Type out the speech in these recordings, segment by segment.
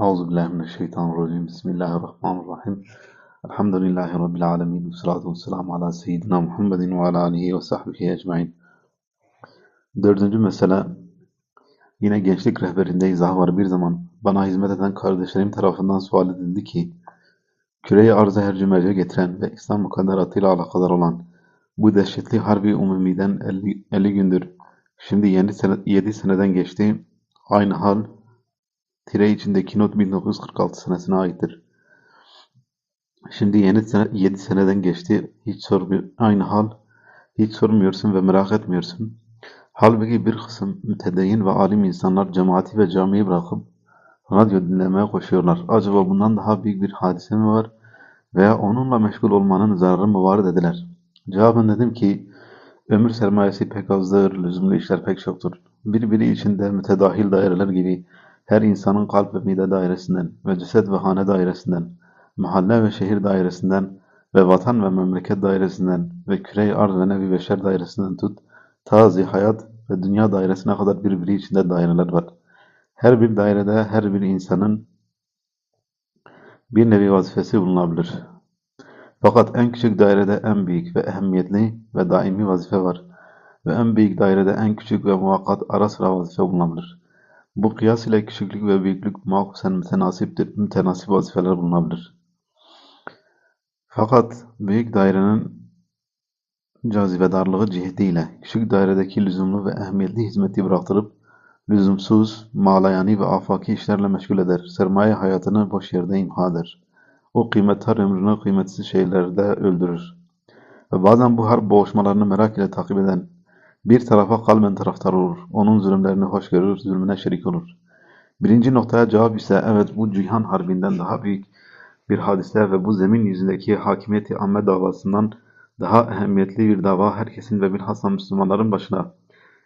Euzu billahi mineşşeytanirracim. Bismillahirrahmanirrahim. Elhamdülillahi rabbil alamin. Vessalatu vesselamu ala seyyidina Muhammedin ve ala alihi ve sahbihi ecmaîn. Dördüncü mesele yine gençlik rehberinde izah var. Bir zaman bana hizmet eden kardeşlerim tarafından sual edildi ki küreyi arza her cümerce getiren ve İslam mukadderatıyla alakadar olan bu dehşetli harbi umumiden 50, 50 gündür şimdi yeni sene, 7 seneden geçti. Aynı hal tire içindeki not 1946 senesine aittir. Şimdi yeni sene, 7 seneden geçti. Hiç sormuyor. Aynı hal. Hiç sormuyorsun ve merak etmiyorsun. Halbuki bir kısım mütedeyyin ve alim insanlar cemaati ve camiyi bırakıp radyo dinlemeye koşuyorlar. Acaba bundan daha büyük bir hadise mi var? Veya onunla meşgul olmanın zararı mı var dediler. Cevaben dedim ki ömür sermayesi pek azdır, lüzumlu işler pek çoktur. Birbiri içinde mütedahil daireler gibi her insanın kalp ve mide dairesinden ve ceset ve hane dairesinden, mahalle ve şehir dairesinden ve vatan ve memleket dairesinden ve küre-i arz ve nevi beşer dairesinden tut, tazi hayat ve dünya dairesine kadar birbiri içinde daireler var. Her bir dairede her bir insanın bir nevi vazifesi bulunabilir. Fakat en küçük dairede en büyük ve ehemmiyetli ve daimi vazife var. Ve en büyük dairede en küçük ve muvakkat ara sıra vazife bulunabilir. Bu kıyas ile küçüklük ve büyüklük makusen mütenasiptir, mütenasip vazifeler bulunabilir. Fakat büyük dairenin cazibedarlığı cihetiyle küçük dairedeki lüzumlu ve ehemmiyetli hizmeti bıraktırıp lüzumsuz, malayani ve afaki işlerle meşgul eder. Sermaye hayatını boş yerde imha eder. O kıymetli ömrünü kıymetsiz şeylerde öldürür. Ve bazen bu harp boğuşmalarını merak ile takip eden bir tarafa kalben taraftar olur. Onun zulümlerini hoş görür, zulmüne şerik olur. Birinci noktaya cevap ise evet bu cihan harbinden daha büyük bir hadise ve bu zemin yüzündeki hakimiyeti amme davasından daha ehemmiyetli bir dava herkesin ve bilhassa Müslümanların başına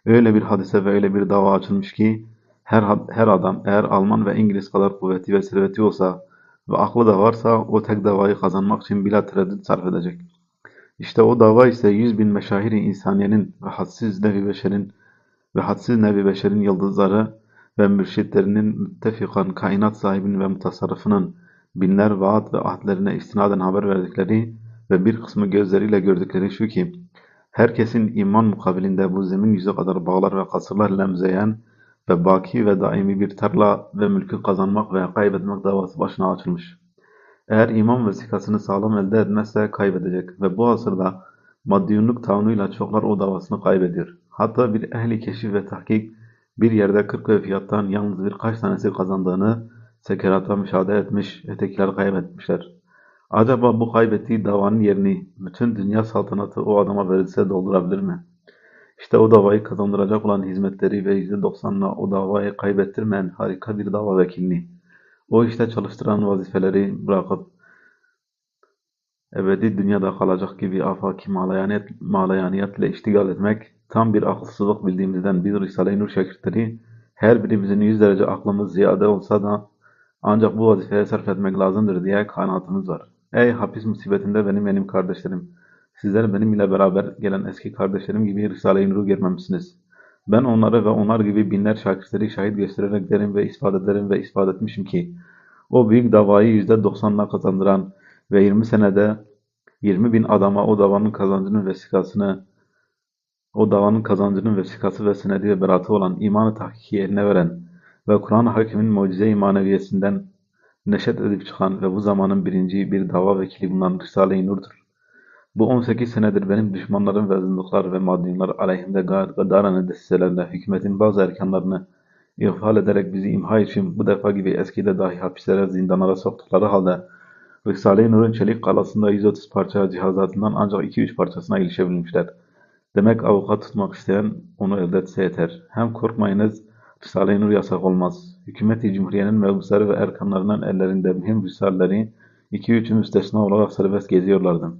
öyle bir hadise ve öyle bir dava açılmış ki her, her adam eğer Alman ve İngiliz kadar kuvveti ve serveti olsa ve aklı da varsa o tek davayı kazanmak için bila tereddüt sarf edecek. İşte o dava ise yüz bin meşahiri insaniyenin ve hadsiz nevi beşerin ve hadsiz nevi beşerin yıldızları ve mürşitlerinin müttefikan kainat sahibinin ve mutasarrıfının binler vaat ve ahdlerine istinaden haber verdikleri ve bir kısmı gözleriyle gördükleri şu ki herkesin iman mukabilinde bu zemin yüzü kadar bağlar ve kasırlar lemzeyen ve baki ve daimi bir tarla ve mülkü kazanmak veya kaybetmek davası başına açılmış. Eğer iman vesikasını sağlam elde etmezse kaybedecek ve bu asırda maddiyunluk taunuyla çoklar o davasını kaybediyor. Hatta bir ehli keşif ve tahkik bir yerde kırk ve fiyattan yalnız birkaç tanesi kazandığını sekerata müşahede etmiş, ötekiler kaybetmişler. Acaba bu kaybettiği davanın yerini bütün dünya saltanatı o adama verilse doldurabilir mi? İşte o davayı kazandıracak olan hizmetleri ve %90'la o davayı kaybettirmeyen harika bir dava vekilini, o işte çalıştıran vazifeleri bırakıp ebedi dünyada kalacak gibi afaki malayaniyet, malayaniyet ile iştigal etmek tam bir akılsızlık bildiğimizden biz Risale-i Nur şakirtleri her birimizin yüz derece aklımız ziyade olsa da ancak bu vazifeye sarf etmek lazımdır diye kanaatımız var. Ey hapis musibetinde benim benim kardeşlerim! Sizler benim ile beraber gelen eski kardeşlerim gibi Risale-i Nur'u görmemişsiniz. Ben onları ve onlar gibi binler şakirtleri şahit göstererek derim ve ispat ederim ve ispat etmişim ki o büyük davayı yüzde doksanla kazandıran ve 20 senede 20 bin adama o davanın kazancının vesikasını o davanın kazancının vesikası ve senedi ve beratı olan imanı tahkiki eline veren ve Kur'an-ı Hakim'in mucize-i maneviyesinden neşet edip çıkan ve bu zamanın birinci bir dava vekili bulunan Risale-i Nur'dur. Bu 18 senedir benim düşmanlarım ve zındıklar ve maddinler aleyhimde gadaran desiselerle hükümetin bazı erkanlarını ihfal ederek bizi imha için bu defa gibi eskide dahi hapislere zindanlara soktukları halde Risale-i Nur'un çelik kalasında 130 parça cihazatından ancak 2-3 parçasına ilişebilmişler. Demek avukat tutmak isteyen onu elde etse yeter. Hem korkmayınız, Risale-i Nur yasak olmaz. Hükümet-i Cumhuriye'nin mevzusları ve erkanlarının ellerinde mühim risalleri 2-3'ü müstesna olarak serbest geziyorlardı.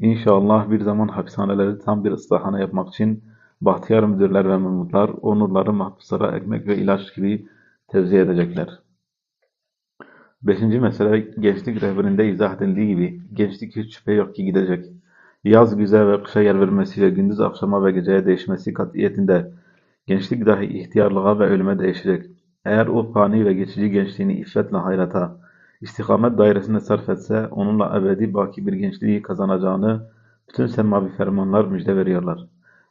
İnşallah bir zaman hapishaneleri tam bir ıslahane yapmak için bahtiyar müdürler ve memurlar o nurları mahpuslara ekmek ve ilaç gibi tevzi edecekler. Beşinci mesele gençlik rehberinde izah edildiği gibi gençlik hiç şüphe yok ki gidecek. Yaz güzel ve kışa yer vermesi ve gündüz akşama ve geceye değişmesi katiyetinde gençlik dahi ihtiyarlığa ve ölüme değişecek. Eğer o fani ve geçici gençliğini iffetle hayrata, istikamet dairesinde sarf etse, onunla ebedi baki bir gençliği kazanacağını bütün semavi fermanlar müjde veriyorlar.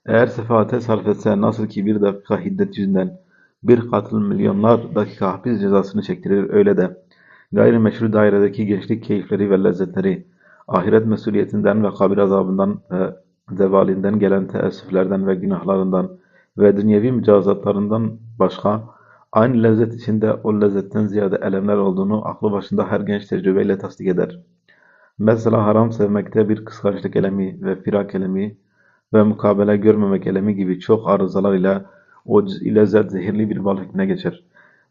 Eğer sefahate sarf etse, nasıl ki bir dakika hiddet yüzünden bir katil milyonlar dakika hapis cezasını çektirir, öyle de gayrimeşru dairedeki gençlik keyifleri ve lezzetleri, ahiret mesuliyetinden ve kabir azabından ve zevalinden gelen teessüflerden ve günahlarından ve dünyevi mücazatlarından başka, aynı lezzet içinde o lezzetten ziyade elemler olduğunu aklı başında her genç tecrübeyle tasdik eder. Mesela haram sevmekte bir kıskançlık elemi ve firak elemi ve mukabele görmemek elemi gibi çok arızalar ile o lezzet zehirli bir bal hükmüne geçer.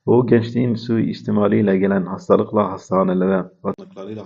O gençliğin sui istimaliyle gelen hastalıkla hastanelere, bataklıklarıyla